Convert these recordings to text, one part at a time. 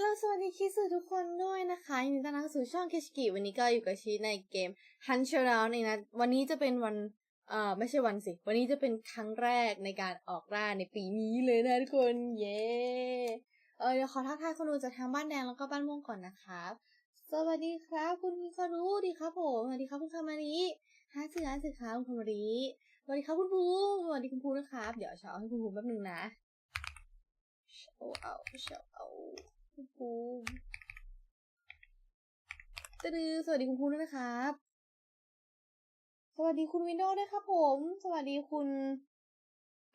ลโหลสวัสดีคิดสื่อทุกคนด้วยนะคะยินดีต้อนรับเข้าสู่ช่องเคชกิวันนี้ก็อยู่กับชีในเกม Hunt s h o d o w n เองนะ วันนี้จะเป็นวัน เอ่อ ไม่ใช่วันสิ วันนี้จะเป็นครั้งแรกในการออกล่าในปีนี้เลยนะทุกคน เย้ เออเดี๋ยวขอทักทายคนดูจากทางบ้านแดงแล้วก็บ้านม่วงก่อนนะครับ สวัสดีครับ คุณคารุดีครับผมสวัสดีครับคุณคามาริฮาสึฮาสึครับคุณคามาริสวัสดีครับคุณภูมิสวัสดีคุณภูมินะครับ เดี๋ยวเช้าให้คุณภูมิแป๊บนึงนะเช้าเอาเช้าเอา คุณภูตะดือสวัสดีคุณภูด้วยนะครับ สวัสดีคุณวินโดว์ด้วยครับผม สวัสดีคุณ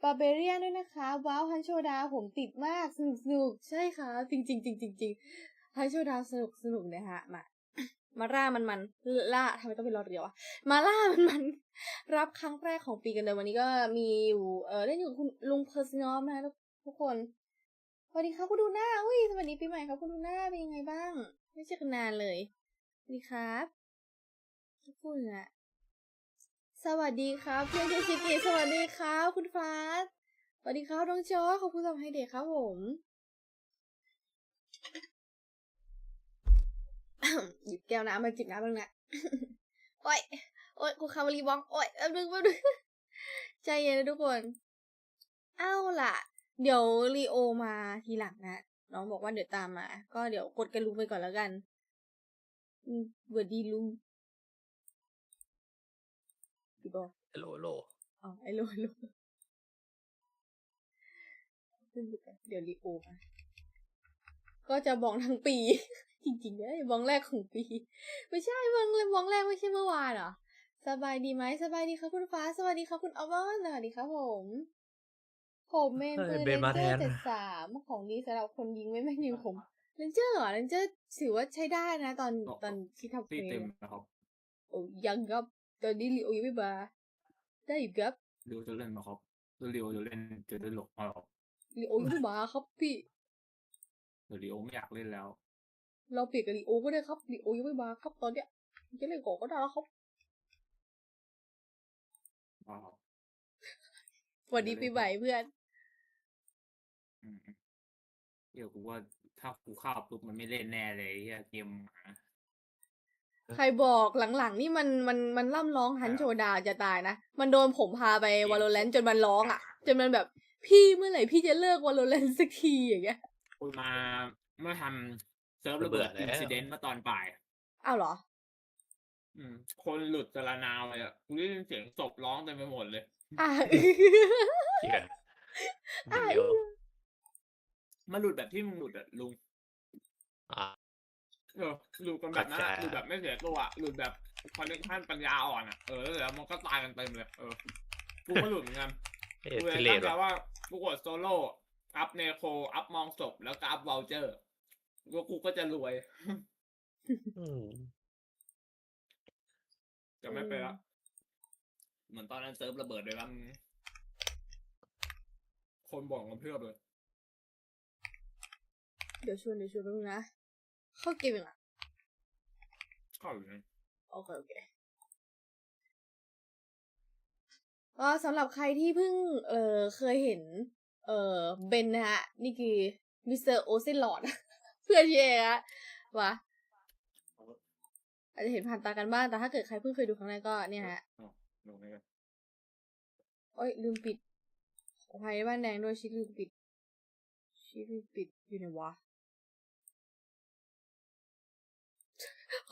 บาเบเรียนด้วยนะคะ ว้าวฮันโชดาผมติดมากสนุกสนุกใช่ค่ะ จริงจริงจริงจริงจริงฮันโชดาสนุกสนุกนะฮะมามาล่ามันมันล่าทำไมต้องเป็นรอเรือวะมาล่ามันมันรับครั้งแรกของปีกันเลยวันนี้ก็มีอยู่เออเล่นอยู่คุณลุงเพอร์ซินอมนะทุกทุกคน วัสดีครับคุณดูหน้าอุ้ยสวัสดีปีใหม่ครับคุณดูหน้าเป็นยังไงบ้าง ไม่เจอกันนานเลย สวัสดีครับทุกคนอะสวัสดีครับเพื่อนเจชิกิสวัสดีครับคุณฟ้าสวัสดีครับน้องจอขอบคุณสำหรับให้เด็กครับผมหยิบแก้วน้ำมาจิบน้ำบ้างนะโอ้ยโอ้ยกูคาวรีบองโอ้ยแป๊บนึงแป๊บนึงใจเย็นนะทุกคน เอ้าล่ะ เดี๋ยวลีโอมาทีหลังนะน้องบอกว่าเดี๋ยวตามมา ก็เดี๋ยวกดกันลุงไปก่อนแล้วกันอืมสวัสดีลุงดีบอกฮัลโหลฮัลโหลอ๋อไอโลโลขึ้นดูกันเดี๋ยวรีโอมาก็จะบองทั้งปี จริงๆเลยบองแรกของปี ไม่ใช่บองเลยบองแรกไม่ใช่เมื่อวานเหรอสบายดีไหมสบายดีครับคุณฟ้า สวัสดีครับคุณอัลมอนด์สวัสดีครับผม ผมเมนเฮ้ปืยนเบเลนนมาเจแทอร์นเจ็ดสามของดีสำหรับคนยิงไม่แม่นยิงผมเลนเจอร์เหรอเลนเจอร์ถือว่าใช้ได้นะ ตอนอ๋อตอนที่ทำเฟตีรเต็มมนะครับโอ้ยังครับตอนนี้ลีโอยังไม่มาได้อยู่ครับเรียวจะเล่นไหมครับเรียวจะเล่นจะได้หลบมาหรอกลีโอยังไม่มาครับพี่เดี๋ยวเรียวไม่อยากเล่นแล้ว เราเปลี่ยนกับลีโอก็ได้ครับลีโอยังไม่มาครับตอนเนี้ยจะเล่นก่อนก็ได้แล้วครับว้าวสวัสดีปีใหม่เพื่อน เดี๋ยวกูว่าถ้ากูเข้าปุ๊บมันไม่เล่นแน่เลยไอ้เฮียเกมหมาใครบอกหลังๆ นี่มันมันมันล่ำร้องฮันโชดาจะตายนะ มันโดนผมพาไปวาโลแรนจนมันร้องอะ จนมันแบบพี่เมื่อไหร่พี่จะเลิกวาโลแรนสักทีอย่างเงี้ยกูมาเมื่อทำเซิร์ฟระเบิดเบื่อิอนแล้วซิเดนต์เมื่อตอนบ่ายอ้าวเหรอ อืม คนหลุดสารนาวเลยอะกูได้ยินเสียงศพร้องเต็มไปหมดเลย อะเหี้ยอะเดี๋ยว มาหลุดแบบที่มึงหลุดอะลุงอ่าเออหลุดกันแบบนั้นอะเข้าใจหลุดแบบไม่เสียตัวอะหลุดแบบคอนเนคชั่นปัญญาอ่อนอะเออแล้วมันก็ตายกันเต็มเลยเออกูก็หลุดเหมือนกันเอ็ดกูเลยพิเลตั้ตงใจว่ะว่ากูกดโซโล่อัพเนโคอัพมองศพแล้วก็อัพวอลเจอร์กูกูก็จะรวยอืมจะไม่ไปละเหมือนตอนนั้นเซิร์ฟระเบิดเลยว่าคนบอกกันเพียบเลย เดี๋ยวชวนเดี๋ยวชวนแป๊บนึงนะ เข้าเกมยังอะเข้าอยู่นะโอเคโอเคก็สำหรับใครที่เพิ่ง เออเคยเห็น เออเบนนะฮะ นี่คือมิสเตอร์โอเซนลอดเพื่อนเชียร์ฮะวะอาจจะเห็นผ่านตากันบ้าง แต่ถ้าเกิดใครเพิ่งเคยดูครั้งแรกก็เนี่ยฮะอ๋อลงนี่กันโอ้ยลืมปิดขออภัยบ้านแดงด้วยชิลืมปิด ชิลืมปิดอยู่ไหนวะ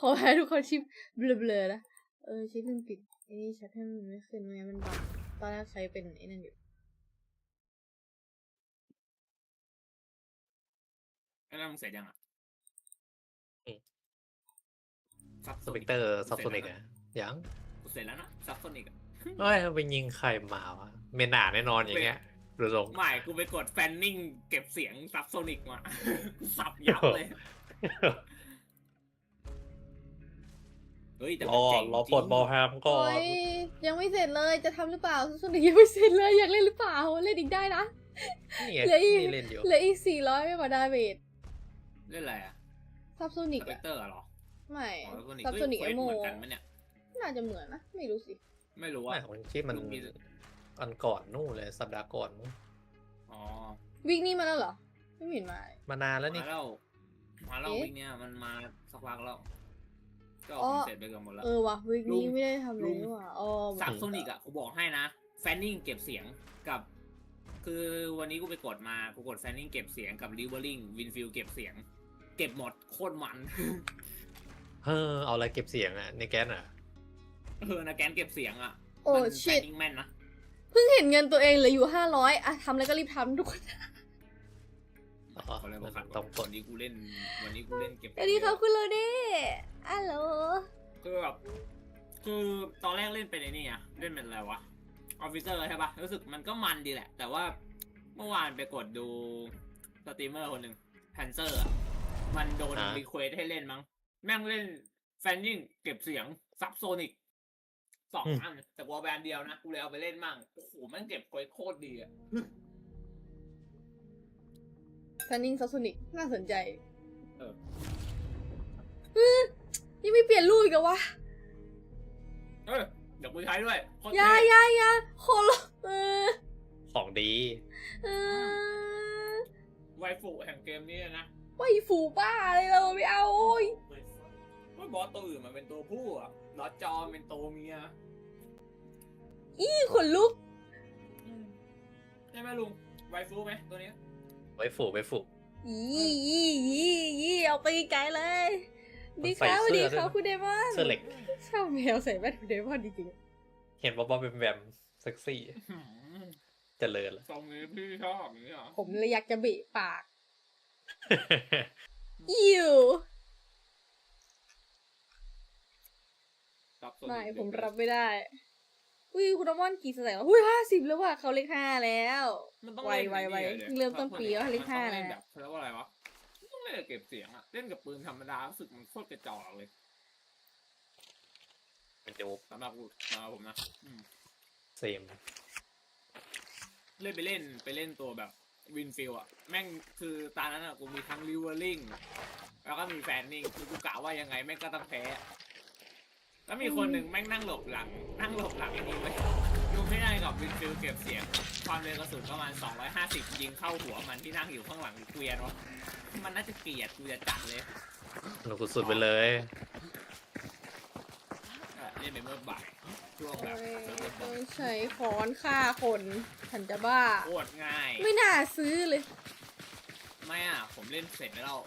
ออภัยทุกคนชิเบลอๆนะ เออชิลืมปิดไอ้นี่ชัดให้มันไม่ขึ้นไม่งั้นมันบังตอนแรกใช้เป็นไอ้นั่นอยู่ไอ้นั่นมึงเสร็จยังอะซับสเปกเตอร์ซับโซนิกอะยังกูเสร็จแล้วนะซับโซนิกอะเอ้ยไปยิงใครมาวะเมนหนาแน่นอนอย่างเงี้ยดูทรงไม่กูไปกดแฟนนิ่งเก็บเสียงซับโซนิกมา สับยับเลยเฮ้ยแต่รมันอเจ๋งรอปลดจงบอลแฮมก่อโอ้น ยยังไม่เสร็จเลยจะทำหรือเปล่าสุดท้ายยังไม่เสร็จเลยอยากเล่นหรือเปล่าเล่นอีกได้นะ นี่ไงเหลืออีก นี่เล่นอยู่เหลืออีกสี่ร้อยไม่มาดาเมจเล่นอะไรอะซับโซนิสกเปกอะเตอร์เหรอไม่อ๋อซับโซนิกซับโซนิกเฮ้ไอยโมเหมือนกันไหมเนี่ย น่าจะเหมือนนะ ไม่รู้สิ ไม่รู้ไม่อะของที่มันมันมี อันก่อนนู่นเลยสัปดาห์ก่อนนู้นอ๋อ วิกนี้มาแล้วเหรอ ไม่เห็นมา มานานแล้วนี่ มาแล้วมาแล้วเอ๊ะ วิกเนี้ยมันมาสักพักแล้ว ก็อ๋อเสร็จไปกันหมดแล้ว เออว่ะวิกนี้ลุงไม่ได้ทำเลลุยงนี่หว่าอ๋อซับโซนิกอะกูบอกให้นะ แฟนนิ่งเก็บเสียงกับ คือวันนี้กูไปกดมากูกดแฟนนิ่งเก็บเสียงกับริเวอร์ลิงวินฟิลเก็บเสียง เก็บหมดโคตรมันเฮ้อเอาอะไรเก็บเสียงอะในแก๊สอะเออนะแกนเก็บเสียงอะโอ้มันชิตแฟนนิ่งแม่นนะเพิ่งเห็นเงินตัวเองเหลืออยู่ห้าร้อยอะทำอะไรก็รีบทำทุกคน อ๋อเขาเลยบมัอนกขัดต้องกวัดนนี้กูเล่น วันนี้กูเล่นเก็บสวัสดีครับคุณโรเด้อัลโหลคือแบบคือตอนแรกเล่นเป็นไอ้นี่อะเล่นเป็นอะไรวะออฟฟิเซอร์ใช่ปะรู้สึกมันก็มันดีแหละ แต่ว่าเมื่อวานไปกดดูสตรีมเมอร์คนหนึ่งแพนเซอร์อะมันโดนอ่ารีเควสให้เล่นมั้ง แม่งเล่นแฟนยิ่งเก็บเสียงซับโซนิกสองอันแต่วอลแบนเดียวนะ กูเลยเอาไปเล่นมั่งโอ้โหแม่งเก็บเควสโคตรดีอะ แฟนนิงซัสโซนิกน่าสนใจเออ เฮ้ยยังไม่เปลี่ยนรูปอีกเหรอวะเออเดี๋ยวกูใช้ด้วยโคตรอยาเท่อยาอยาโคโลเออของดี เออไวฟูแห่งเกมนี้นะไว้ฝูบ้าอะไรเราไม่เอาโอ้ยว่าบอสตัวอื่นมันเป็นตัวผู้อะลอสจอมันเป็นตัวเมียอีขนลุก ใช่ไหมลุงไวฟูไหมตัวเนี้ย ไว้ฝูไว้ฝูอีอีอีอีเอาไปไกลเลยมันดีคใส่รับสวัสดีเสื้อครับด้วยนะคุณเดมอนเสื้อเหล็กชอบแมวใส่แว่นคุณเดมอนจริงเห็นบ๊อบบ๊อบแบมแบมเซ็กซี่เจริญละทรงนี้พี่ชอบอย่างนี้เหรอๆผมเลยอยากจะเบะปากอิวรับส่วนไม่อีกผมเด็กรับไม่ได้ อุ้ยคุณเดมอนกี่สแต็กแล้วอุ้ยห้าสิบแล้วว่ะเขาเลขห้าแล้ว มันต้องไวเล่นไวไวอ้นี่เพิ่งเริ่มต้นปีแล้วเลขห้ามันต้องแล้เล่นวแบบเขาเรียกว่าอะไรวะต้องเล่นกับเก็บเสียงอะเล่นกับปืนธรรมดารู้สึกมันโคตรกระจอกเลยมันจะมุกสำหรับกูสำหรับผมนะอืมเซมเล่นไปเล่นไปเล่นตัวแบบวินฟิลอะแม่งคือตอนนั้นอะกูมีทั้งริเวอร์ลิงแล้วก็มีแฟนนิ่งคือกูกะว่ายังไงแม่งก็ต้องแพ้แล้ว มีคนหนึ่งแม่งนั่งหลบหลัง นั่งหลบหลังไอ้นี่ไว้ยดูไม่ได้กับวินฟิลเก็บเสียง ความเร็วกระสุนประมาณ 250 ยิงเข้าหัวมันที่นั่งอยู่ข้างหลังเกวียนวะมันน่าจะเกลียดกูจะจัดเลยหนุกสุดๆไปเลยเออเล่นไปเมื่อบ่ายช่วงแบบโอ้ยเซิร์ฟเวอร์บต้อองลใช้ค้อนฆ่าคนฉันจะบ้า โคตรง่าย ไม่น่าซื้อเลย ไม่อะ ผมเล่นเสร็จไปแล้ว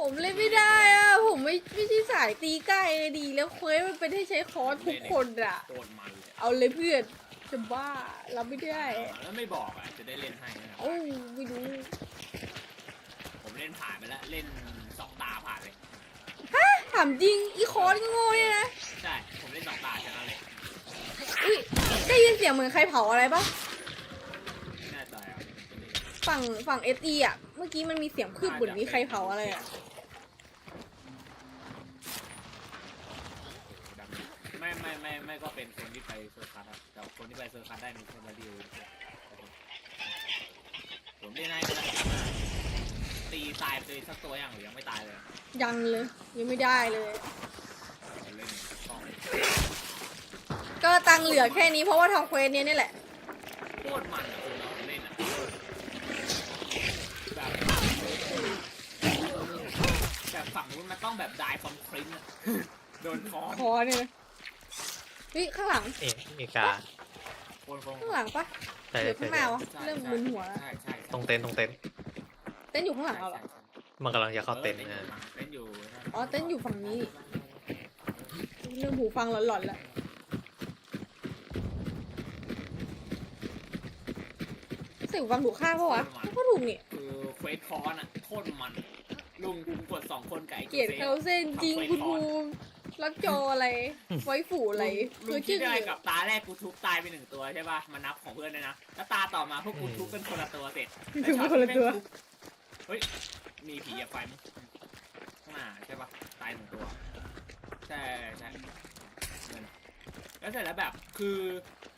ผมเล่นไม่ได้อะผมไม่ไม่ใช่สายตีใกล้เลยดี แล้วเควสมันเป็นให้ใช้ค้อนทุกคนอะโคตรมันเลยเอาเลยเพื่อนจะบ้ารับไม่ได้แล้วไม่บอกอะจะได้เล่นให้นะครับโอ้าไม่รู้ผมเล่นผ่านไปแล้วเล่นสองตาผ่านเลยถามจริงอีค้อนโง่เนี่ยนะใช่ผมเล่นสองตาชนะเลยอุ้ยได้ยินเสียงเหมือนใครเผาอะไรปะไม่แน่ใจอะ ฝั่งฝั่งเอสอะเมื่อกี้มันมีเสียงคืบเหมือนมีใครเผาอะไรอะไม่ไม่ไม่ไม่ก็เป็นคนที่ไปเซอร์คัสอะแต่คนที่ไปเซอร์คัสได้มีแค่บาดิวผมเล่นให้ก็ได้ตีตายไปสักตัวยังหรือยังไม่ตายเลยยังเลย ยังไม่ได้เลยผมเล่นสองก็ตังค์เหลือแค่นี้เพราะว่าทำเควสเนี้ยนี่แหละ โคตรมันอะคือเราเล่นอะแบบ แบบฝั่งนู้นมันต้องแบบดายฟอมครินอะโดนคอนคอเนี่ยนะเฮ้ยข้างหลัง เอ๊ะเอกาคนคงข้างหลังปะใช่หรือใช่ข้างหน้าใช่วะเริ่มมึนหัวแล้วใช่ใช่ใช่ตรงเต็นท์ตรงเต็นท์เต้นอยู่ข้างหลังเราเหรอมันกำลังจะเข้าเต็นท์ออนะเต้นอยู่อ๋อเต้นอยู่ฝั่งนี้เริ่มหูฟังหลอนๆแล้วใส่หูฟังถูกข้างปะวะก็ถูกนี่คือเควสคอนอะโคตรมัน ลุงกูกดสองคนไก่เกลียดเข้าเส้นจริงคุณภูมิรักโจอะไร ไว้ฝูอะไรลุคืงอคิชื่ดออะไรกับตาแรกกูทุบตายไปหนึ่งตัวใช่ป่ะมานับของเพื่อนเลยนะแล้วตาต่อมาพวกกูทุบกันคนละตัวเสร็จถึงคนละตัวเฮ้ยมีผีอะไฟมั้ยข้างหน้าใช่ป่ะตายหนึ่งตัวใช่ใช่เงินแล้วเสร็จแล้วแบบคือ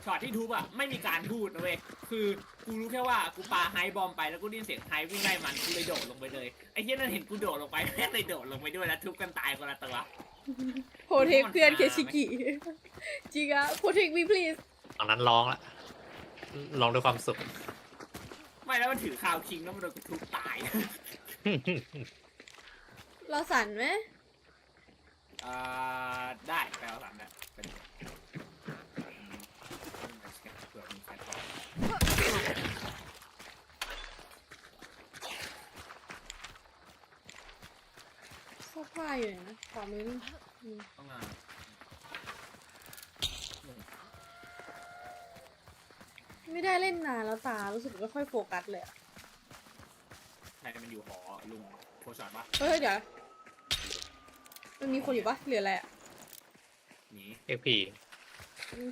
ช็อตที่ทุบอะไม่มีการพูดนะเว้ยคือกูรู้แค่ว่ากูปาไฮบอมไปแล้วกูได้ยินเสียงไฮวิ่งไล่มันกูเลยโดดลงไปเลยไอ้เหี้ยนั่นเห็นกูโดดลงไปแม่งเลยโดดลงไปด้วยแล้วทุบกันตายคนละตัว โปรเทคเพื่อนเคชิกิจริงอะโปรเทคมี please ฝั่งนั้นร้องละร้องด้วยความสุข ไม่แล้วมันถือคาวคิงแล้วมันโดนกูทุบตาย เราสั่นไหม อ่าได้แปลว่าสามได้เป็นเผื่อมีแฟนต่อ เสื้อผ้าอยู่ไหนนะขวามือนี่อืมต้องมาไม่ได้เล่นนานแล้วตา รู้สึกไม่ค่อยโฟกัสเลยอะใครมันอยู่หอลุงโคชอตปะเฮ้ยเดี๋ยวมันมีคนอยู่ปะเหลืออะไรอะหนีเอ็กพี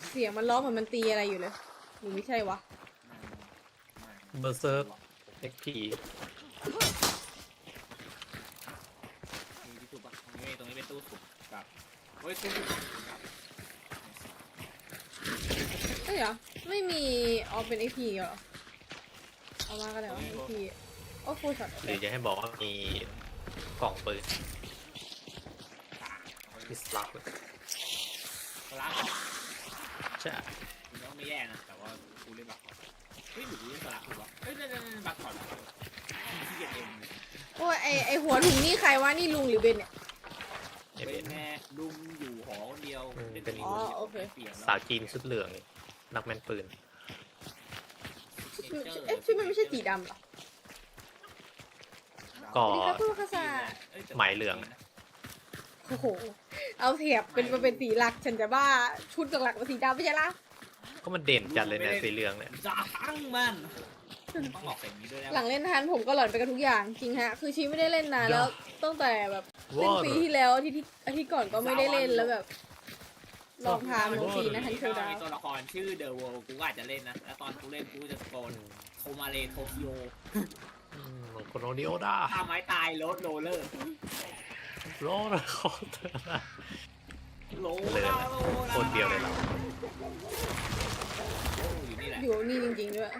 เสียงมันร้องเหมือนมันตีอะไรอยู่เลยหรือไม่ใช่วะไม่ไม่ไม่เบอร์เซิร์กเอ็กพี มีที่ถูกปะตรงนี้ตรงนี้เป็นตู้ถูกกับ เฮ้ยตู้ถูกกับเอ้ยเหรอไม่มีออเป็นไอพีเหรอเอามาก็ได้วะไอพีโอ้ฟูช็อตหรือจะให้บอกว่ามีกล่องปืนตามิสลับล้างใช่มันก็ไม่แย่นะแต่ว่ากูเล่นบักก่อนเฮ้ยหรือกูเล่นสลักหรือวะเฮ้ยเล่นเล่นเล่นบักก่อนเหรอที่เกียจเองเลยโอ้ยไอไอหัวถุงนี่ใครวะนี่ลุงหรือเบนเนี่ย เอ เป็ เวน น แม่ ลุงอยู่หอคนเดียวอืมล่เป็นดีอ๋อโอเคปลี่ยนสาวจีนชุดเหลืองนี่นักแม่นปืนชุดเอ๊ะชุดมันไม่ใช่สีดำเหรอก็สวัสดีครับคุณคาซาอ้ยแต่ไหมเหลือง โอ้โห เอาเทียบเป็นมาเป็นสีหลัก ฉันจะบ้าชุดหลักๆเป็นสีดำไม่ใช่ละก็มันเด่นจัดเลยเนี่ยสีเหลืองเนี่ย จะทั้งมัน ต้องออกเสียงนี้ด้วยนะหลังเล่นทันผมก็หลอนไปกับทุกอย่างจริงฮะ คือชีไม่ได้เล่นนานแล้วตั้งแต่แบบเล่นว้าวปีที่แล้วอาที่ที่อาทิตย์ก่อนก็ไม่ได้เล่นแล้วแบบ ลองทามลองปีนะทันเชลดาวมีตัวละครชื่อเดอะเวิลด์กูก็อาจจะเล่นนะ แล้วตอนกูเล่นกูจะตะโกนโทมาเลโทคิโออืมโคโนดิโอด้าท่าไม้ตายโรดโรลเลอร์โรลคอเตอร์โลเลยลานะโลลาคนเดียวเลยเราอยู่นี่แหละอยู่นี่จริงๆด้วย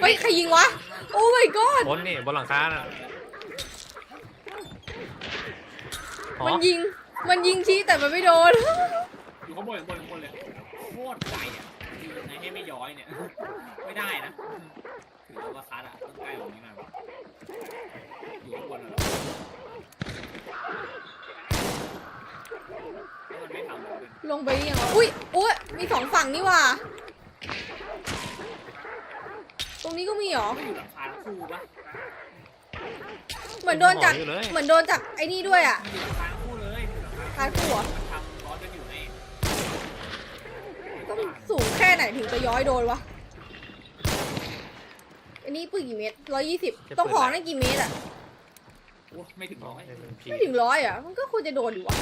เฮ้ยใครยิงวะ โอ้ my god บนนี่บนหลังคาน่ะอ๋อมันยิง มันยิงชี้แต่มันไม่โดน อยู่ข้างบนข้างบนข้างบนเลยโคตรไกลอะคือยังไงให้ไม่ย้อยเนี่ย ไม่ได้นะถือว่าคัดอะต้องใกล้กว่านี้หน่อยวะอยู่ข้างบนอะเหรอแล้วมันไม่ทำเลยลงไปหรือยังวะอุ้ยอุ้ยมีสองฝั่งนี่หว่า ตรงนี้ก็มีเหรอ ไม่อยู่หลังคาทั้งคู่ปะเหมือนโดนจากอยู่เลย เหมือนโดนจากไอ้นี่ด้วยอะอยู่หลังคาทั้งคู่เลยอยู่หลังคาคาคู่เหรอมันทำร้อนกันอยู่ในต้องสูงแค่ไหนถึงจะย้อยโดนวะ อันนี้ปืนกี่เมตรร้อยยี่สิบต้องหอนั่นกี่เมตรอะ โอ้ไม่ถึงร้อยไม่ถึงร้อยอะ มันก็ควรจะโดนอยู่วะ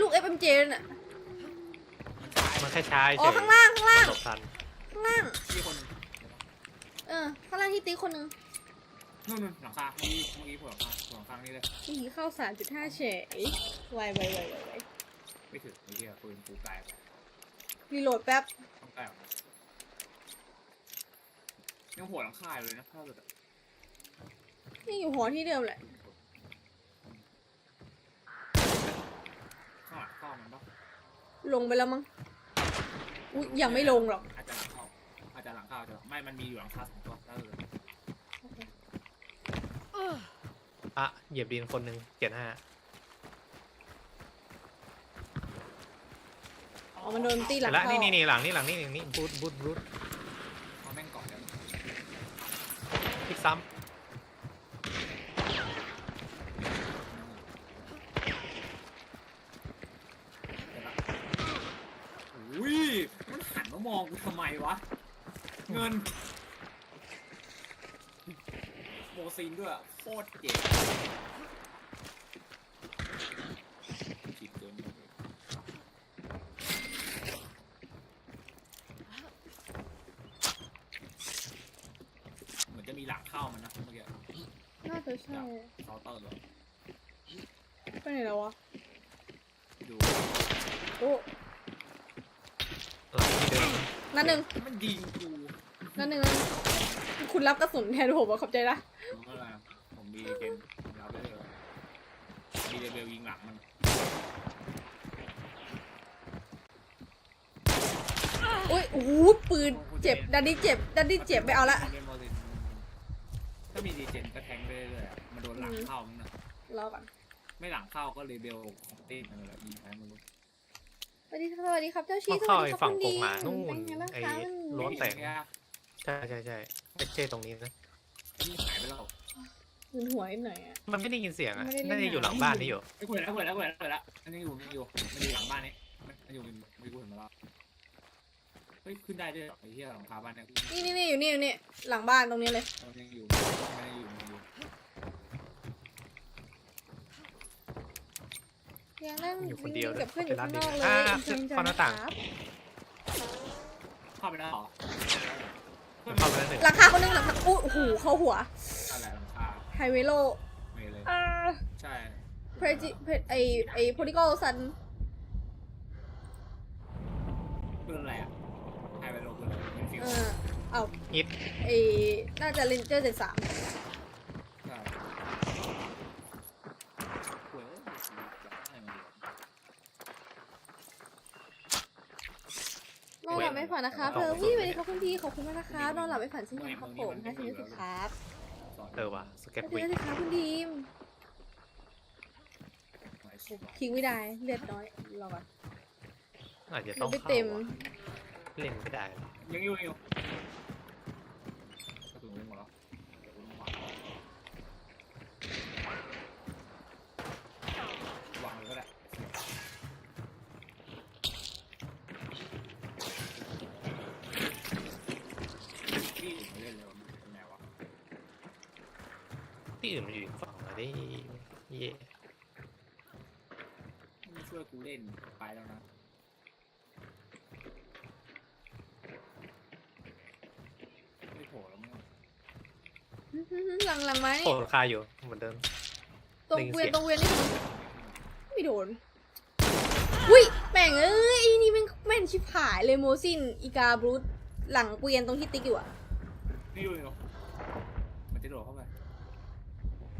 ลูก FMJ นั่นน่ะ มันใช้มันแค่ช้าอ๋เฉอยข้างล่างข้างล่าง ตกทันข้างล่างที่คนหนึ่งเออ ข้างล่างที่ตีคนหนึ่งนู่นนู่นหลังคาเมื่อกี้เมื่อกี้ผมหลังคาผมหลังคานี่เลยนี่เข้าสามจุดห้าเฉยไวไวไวไวไวไม่ถึงไอ้เหี้ยปืนกูไกลไปรีโหลดแป๊บ ต้องไกลออกมายังหัวหลังคาอยู่เลยนะถ้าเกิดนี่อยู่หอที่เดิมแหละ ข้างหลังเข้ามันปะลงไปแล้วมั้ง อุ้ยยังไม่ลงหรอกอาจจะหลัง เข้าอาจจะหลังเข้าจะไม่มันมีอยู่หลังคาสองตัวถ้าเกิดอะเหยียบดินคนหนึ่งเจ็ดห้าอ๋อมันโดนตีหลังแล้วเข้านี่นี่นี่หลังนี่หลังนี่นี่บูทบูทบูทเอาแม่งเกาะกันพลิกซ้อุ้ยมันหันมามองกูทำไมวะ เงินโมซิน ด้วยอะโคตรเจ๋งผิดเกินเหมือนจะมีหลังเข้ามันนะเมื่อกี้น่าจะใช่เคาน์เตอร์เลยไปไหนแล้ววะดูโอ้ำหลังที่เดิมนั่นหนึ่งมันยิงกูนั่นหนึ่งนั่นหนึ่งคุณรับกระสุนแทนผมอะขอบใจนะ ผมก็อะไรอะผมมีเกมผมรับได้เลยมี เรเบลยิงหลังมันอุ้ยโอ้โหปืนเจ็บดันนี่เจ็บดันนี่เจ็บไม่เอาละเล่นโมซินถ้ามีดีเจนก็แทงไปเรื่อยๆอะมันโดนหลังเข้ามั้งนะรอก่อนไม่หลังเข้าก็เลยเบลของตีนั่นแหละยิงไปไมันรู้สวัสดีครับสวัสดีครับเจ้าชีมันสเข้าวัสไอ้ดีครับฝั่งคุณโกดีงหมานู่นเป็นไงบ้างไอ้คะรั้วแตกไม่ได้ใช่ใช่ใช่ไอ้เจตรงนี้นะนี่หายไปแล้ว มึนหัวนิดหน่อยอะ มันไม่ได้ยินเสียงอะไม่ได้เล่นน่าจะอยู่หนังหลังบ้านนี่อยู่ไม่คุยแล้วคุยแล้วคุยแล้วคุยแล้วมันยังอยู่มันยังอยู่มันอยู่หลังบ้านนี้มันอยู่มันกูเห็นมาแล้วเฮ้ยขึ้นได้ด้วยเหรอไอ้เหี้ยหลังคาบ้านเนี่ยนี่นี่นี่อยู่นี่อยู่นี่หลังบ้านตรงนี้เลย มันยังอยู่มันยังอยู่มันยังอยู่ยังนั่งอยู่คนเดียวกับเพื่อนอยู่ข้างนอกเลยอ่าอินเทรนเข้าหน้าต่าง ครับเข้าไปแล้วเหรอเข้าไปแล้วหนึ่งหลังคาคนหนึงหลังคาอู้หูเข้าหัวอะ ไรหลังคาไฮเวโลไม่เลย อ่าใช่เพรจิเพไอไอโพลิโกซันปืนอะไรอะหายไปลงปืนอะไรเป็นฟิวเออเอาฮิต ไอน่าจะเลนเจอร์เจ็ดสามใช่เว้ยให้มันดูนอนหลับไม่ฝันนะคะเพอวี่สวัสดีครับคุณพี่ขอบคุณมากนะคะนอนหลับไม่ฝันเช่นกันครับผมให้ทีนี้สุดครับสอน เออว่ะสเก็ตสวัวิสงดีค่ะคุณดีมหน่อยสุดทิ้งไม่ได้เลือดน้อยรอก่อนอาจจะเลืต้อองดไม่เข้าเต็มว่ะเล่นไม่ได้ยังอยู่ยังอยู่กระสุนหมดแล้วเดี๋ยวกูต้องวางวางเลยก็ได้ที่อื่นไม่เล่นเลยมันเป็นไงวะ ที่อื่นมันอยู่อีกฝั่งอะดิเย่ ไม่ช่วยกูเล่นไปแล้วนะไม่โผล่แล้วมั้งหลังหลังไม้โผล่ราคาอยู่เหมือนเดิม ตรงได้ยินเวียนเสียงตรงเวียนนี่ไม่โดนอุ้ยแม่งเอ้ยอีนี่แม่งแม่นชิบหายเลยโมซินอีกาบรูทหลังเกวียนตรงที่ติ๊กอยู่อะนี่อยู่อยู่มันจะโดดเข้าไป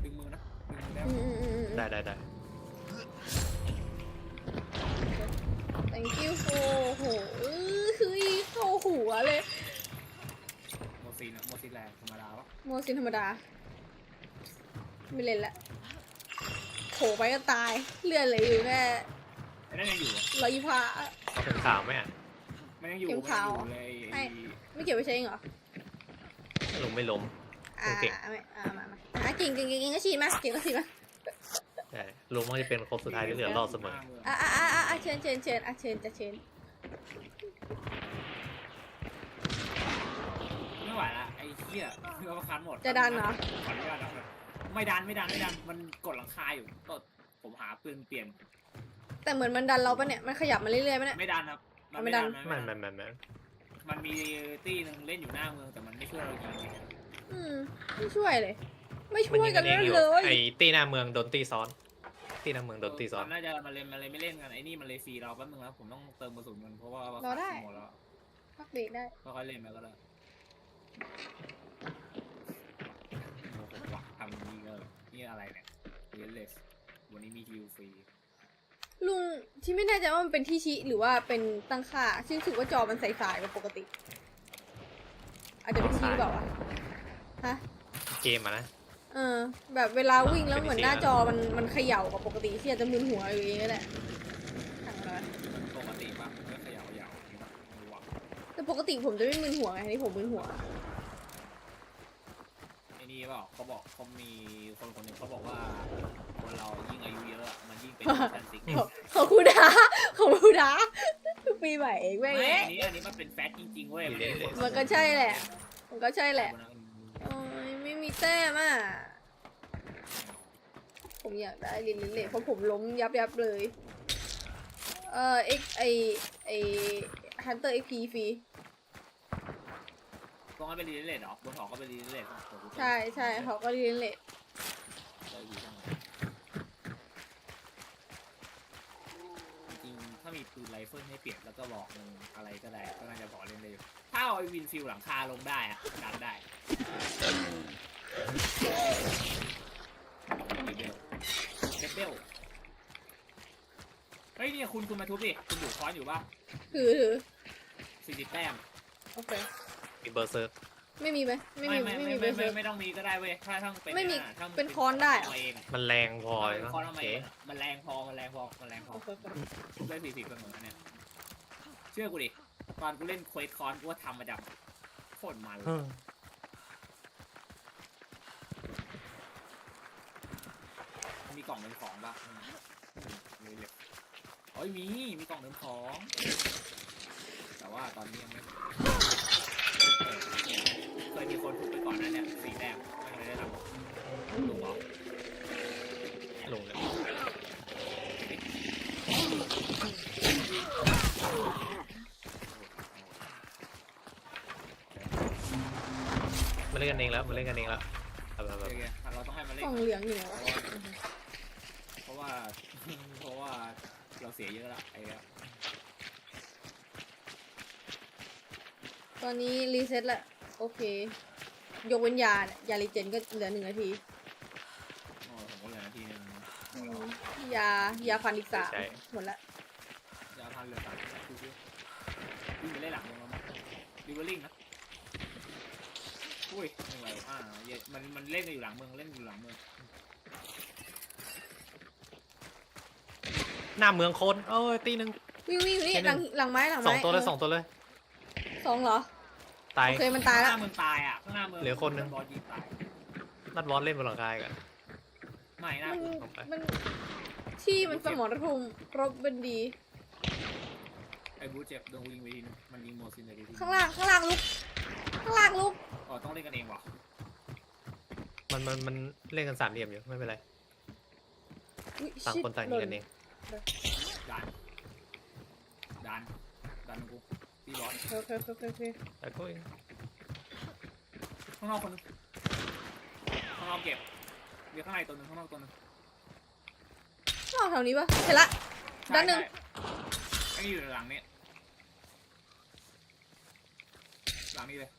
ดึงมือนะดึงมือได้ อืมอืมอืมอืม ได้ได้ได้ thank you โอ้โหเอ้ยคือเข้าหัวเลย โมซีนอะโมซีนแรงธรรมดาวะโมซินธรรมดา ไม่เล่นละโผล่ไปก็ตาย เลือดเหลยอยู่แค่ไอ้นั่นยังอยู่อะร้อยยี่สิบห้า เอาเป็นข่าวไหมอะมันยังอยู่เข็มมันขาว ยังอยู่เลยให้ไอ้ไม่เกี่ยวไปใช้เองเหรอ ลงไม่ล้ม อ่าเก่งไม่อ่ามามาอะเก่งเก่งเก่งเก่งก็ฉีดมาเก่งก็ฉีดมา ใช่ล้มมันจะเป็นคนสุดท้ายที่เหลือรอดเสมออะอะอะอะอะเชิญเชิญเชิญอะเชิญจะเชิญไม่ไหวละไอ้เหี้ยเราคันหมดจะดันเหรอขออนุญาตนะครับไม่ดันไม่ดันไม่ดันมันกดหลังคาอยู่ก็ผมหาปืนเปลี่ยน แต่เหมือนมันดันเราปะเนี่ยมันขยับมาเรื่อยๆปะเนี่ย ไม่ดันครับเอาไม่ดันมันไม่มันมันมันมันมีตี้หนึ่งเล่นอยู่หน้าเมืองแต่มันไม่ช่วยเรายิงไงอืมไม่ช่วยเลย ไม่มันช่วยยิงกักันนเองอยู่เลย ไอ้ตีหน้าเมืองโดนตีซ้อน ตีหน้าเมืองโดนตีซ้อนมัน่าจะมันเลยมันเลยไม่เล่นกันไอ้นี่มันเลยฟรีเราแป๊บนึงนะผมต้องเติมกระสุนมันเพราะว่ารอได้ หมดแล้วพักเบรกได้ค่อยๆเล่นไปก็ได้โอ้โหว่ะทำนี่ก็นี่อะไรเนี่ยเรเลสวันนี้มีฮิวฟรี ลุงที่ไม่แน่ใจว่ามันเป็นที่ชี้หรือว่าเป็นตั้งค่าซึ่งรู้สึกว่าจอมันใสๆกว่าปกติ อาจจะเป็นที่หรือเปล่าวะฮะ เกมอะนะ เออ แบบเวลาวิ่งแล้วเป็นเหมือนที่หน้าอะจอมันมันเขย่ากว่าปกติที่อาจจะมึนหัวอยู่เองก็แหละทางอะไรวะปกติปะมันก็เขย่าเขย่าอย่างนี้ปะไม่รู้อะแต่ปกติผมจะไม่มึนหัวไงอันนี่ผมมึนหัว ไอ้นี่เปล่าเขาบอกเขามีคนคนหนึ่งเขาบอกว่าคนเรายิ่งอายุเยอะอะมันยิ่งเป็นแฟนติกขอบขอบคุณนะขอบคุณนะปีใหม่เองแม่งไม่เอ้ยอันนี้อันนี้มันเป็นแฟตจริงๆเว้ยอยู่เรื่อยๆมันก็ใช่แหละ มันก็ใช่แหละโอ้ยไม่มีแต้มอะ ผมอยากได้ลินลินเลเพราะผมล้มยับยับเลย เอ่อเอ็กไอไอฮันเตอร์เอ็กพีฟรีตรงนั้นเป็นรีเลทเหรอ บนหอก็เป็นรีเลทใช่ใช่เขาก็ลินลินเลจริงๆถ้ามีปืนไรเฟิลให้เปลี่ยนแล้วก็บอกมึงอะไรก็ได้ก็น่าจะพอเล่นได้อยู่ถ้าเอาไอ้วินฟิลหลังคาลงได้อะดันได้ เบลเบลเฮ้ยเนี่ยคุณคุณมาทุบดิคุณอยู่ค้อนอยู่ป่ะถือถือสี่สิบแต้มโอเค มีเบอร์เซิร์กไม่มีไหมไม่มีไม่ไม่ไม่มีไม่เบไม่อร์ ไม่ต้องมีก็ได้เว้ยถ้าถ้ามันเป็นไม่มีนั่นน่ะถ้ามัเป็นค้อนได้เหรอ เาเองมันแรงพอถ้าเลยเป็นเนาะค้อนโอเอามาเคเองอะมันแรงพอมันแรงพอมันแรงพอ โอเคโอเคเล่นสี่สิบเสมอเนี่ย เชื่อกูดิ ตอนกูเล่นเควสคอนกูว่าทำมาจากโคตรมันเออ กล่องเดินของป่ะอืมมีเลยโอ้ยมี มีกล่องเดินของ แต่ว่าตอนนี้ยังไม่เออเคยมีคนถูกไปก่อนหนั้นเนี่ยสีแดงไม่เคยได้ทำถูกเหรอลงเลยมาเล่นกันเองแล้วมาเล่นกันเองแล้วเอาแบบโอเคเราต้องให้มันเล่กนล่องเหลืองอยู่ไหนวะเพ ราะว่า เพราะว่าเราเสียเยอะละไอ้เนี้ยตอนนี้รีเซ็ตละ โอเค ยกเว้นยาเนี่ยยารีเจนก็เหลือหนึ่งนาทีโอ้ผมก็เหลือนาทีนึงอืมยายาฟันอีกสามหมดละจะเอาพันเหลือสามคือวิ่งไปเล่นหลังมึงแล้วมั้งดิวเวอร์ลิงนะอุ้ยเหนื่อยอ่าเหี้ยมันมันเล่นกันอยู่หลังเมืองเล่นอยู่หลังเมือง หน้าเมืองคนเอ้ยตีหนึ่ง วิ่งวิ่งวิ่งแค่หลังหนึ่งหลังไม้หลังสอไม้งตัวเลยเสองตัวเลยสองเหรอตาย โอเคมันตายข้างหละน้าเมืองตายอะข้างหน้าเมืองเหลือคนหนึ่ง บอลยิงตายนัดวอลเล่นบนหลังคาอีกัน ไม่หน้ามันเมืองออกไป มันที่มันสมรภูมิรบเป็นดี ไอ้บูธเจ็บโดนยิงไปทีนึงมันยิงโมซินไปทีนึงข้างล่างข้างล่างลุก ข้างล่างลุกอ๋อต้องเล่นกันเองวะมันมันมันเล่นกันสามเหลี่ยมอยู่ไม่เป็นไร อุ๊ยต่างชิดคนต่างหยิงล่กันเอง ดันดันดันกูตีบอลโอเคโอเคโอเคโอเคแต่ก็เองข้างนอกคนนึงข้างนอกเก็บเดี๋ยวข้างในตัวหนึงข้างนอกตัวหนึงข้างนอกแถวนี้ปะเห็นละใช่ด้านหนึ่งใช่ไอ้นี่อยู่หลังนี้หลังนี้เลย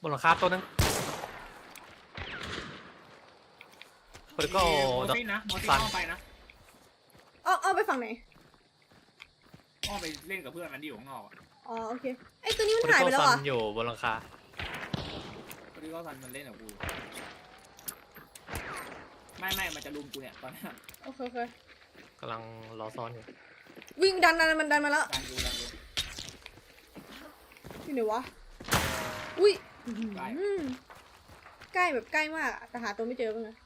บนหลังคาตัวหนึงเปิดก็มีเอาโมดอกซินนะโมซินฟันอ้อมไปนะ เอาเอาไปฝั่งไหนอ้อมไปเล่นกับเพื่อนมันที่อยู่ข้างนอกอะอ๋อโอเค ไอตัวนี้มันเปิดหายก็ไปแล้วซัเหรอะนอยู่บนหลังคาพอดีก็ทันมันเล่นกับกูไม่ไม่มันจะลุมกูเนี่ยตอนนี้โอเคโอเคกำลังรอซ้อนอยู่วิ่งดันดันมันดันมาแล้วดันกูดันกูอยู่ไหนวะ อุ้ยอื้อหือใกล้ ใกล้แบบใกล้มากอะแต่หาตัวไม่เจอบ้างนะ